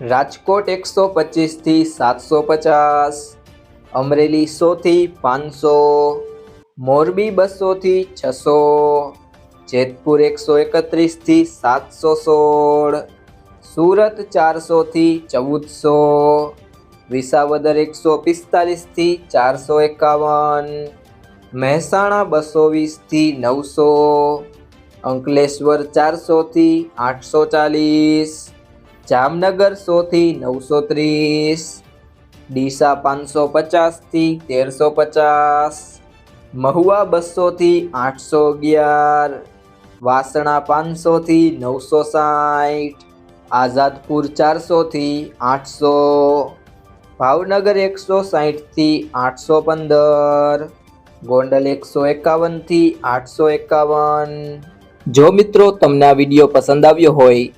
રાજકોટ એકસો પચીસથી સાતસો પચાસ, અમરેલી સોથી પાંચસો, મોરબી બસોથી છસો, જેતપુર એકસો એકત્રીસથી સાતસો સોળ, સુરત ચારસોથી ચૌદસો, વિસાવદર એકસો પિસ્તાલીસથી ચારસો એકાવન, મહેસાણા બસો વીસથી નવસો, અંકલેશ્વર ચારસોથી આઠસો ચાલીસ જામનગર સોથી નવસો ત્રીસ, ડીસા પાંચસો પચાસથી તેરસો પચાસ, મહુવા બસોથી આઠસો અગિયાર, વાસણા પાંચસોથી નવસો સાઠ, આઝાદપુર ચારસોથી આઠસો, ભાવનગર એકસો સાહીઠથી આઠસો પંદર, ગોંડલ એકસો એકાવનથી આઠસો એકાવન. જો મિત્રો તમને આ વીડિયો પસંદ આવ્યો હોય